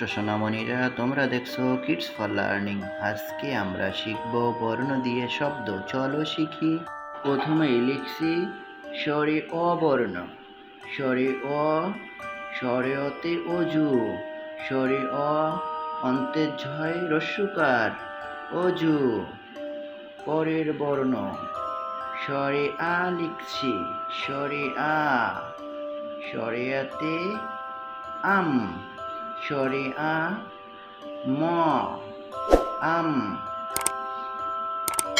ছোট্ট সোনামণিরা, তোমরা দেখছ কিডস ফর লার্নিং আজকে আমরা শিখব বর্ণ দিয়ে শব্দ। চলো শিখি। প্রথমেই লিখছি, স্বরে অ বর্ণ স্বরে অ, স্বরে অতে অজু। স্বরে অ, অন্তে ঝয় রস্যুকার অজু, পরের বর্ণ। স্বরে আ লিখছি, স্বরে আ। স্বরে আতে আম। স্বরে আ ম আম।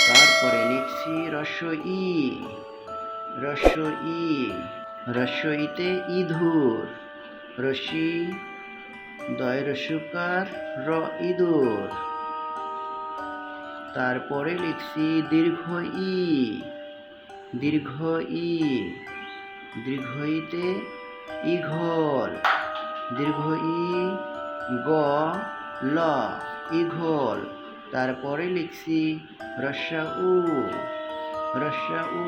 তারপরে লিখছি রস্য ই রস্য ই রস্য ইতে ইঁদুর রশি দয় রস্যকার র ইঁদুর তারপরে লিখছি দীর্ঘ ই দীর্ঘ ই দীর্ঘ ইতে ইঘল দীর্ঘ ই গ, ল, ইঘল। তারপরে লিখছি রস্যা উ রস্যা উ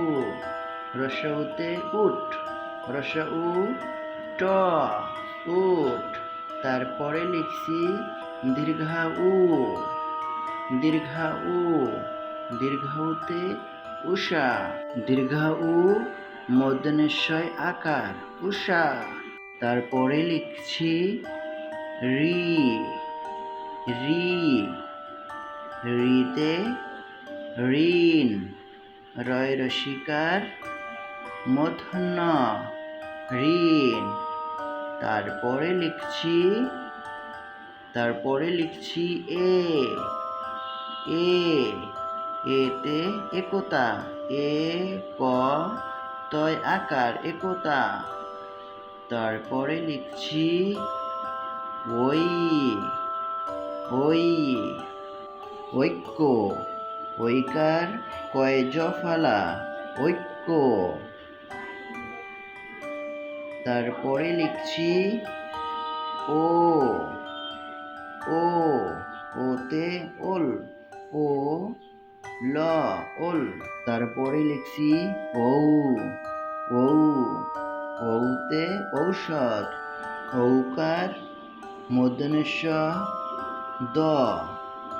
রস্যা উতে উঠ রস্যা উ ট উঠ তারপরে লিখছি দীর্ঘা উ দীর্ঘা উ দীর্ঘা উতে উষা। দীর্ঘা উ মদনেশ্বয় আকার, উষা। তারপরে লিখছি রি রি, রিতে ঋণ রয় রসিকার মধ্য ঋণ। তারপরে লিখছি তারপরে লিখছি এ এ, এতে একতা, এ, ক, তয় আকার একতা। তারপরে লিখছি, ওই ওই, ঐক্য, ঐকার কয় জফালা ঐক্য। তারপরে লিখছি, ও ও, ওতে ওল, ও, ল, ওল। তারপরে লিখছি, ঔ ঔ ঔতে ঔষধ ঔকার মদনেশ দ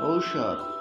ঔষধ।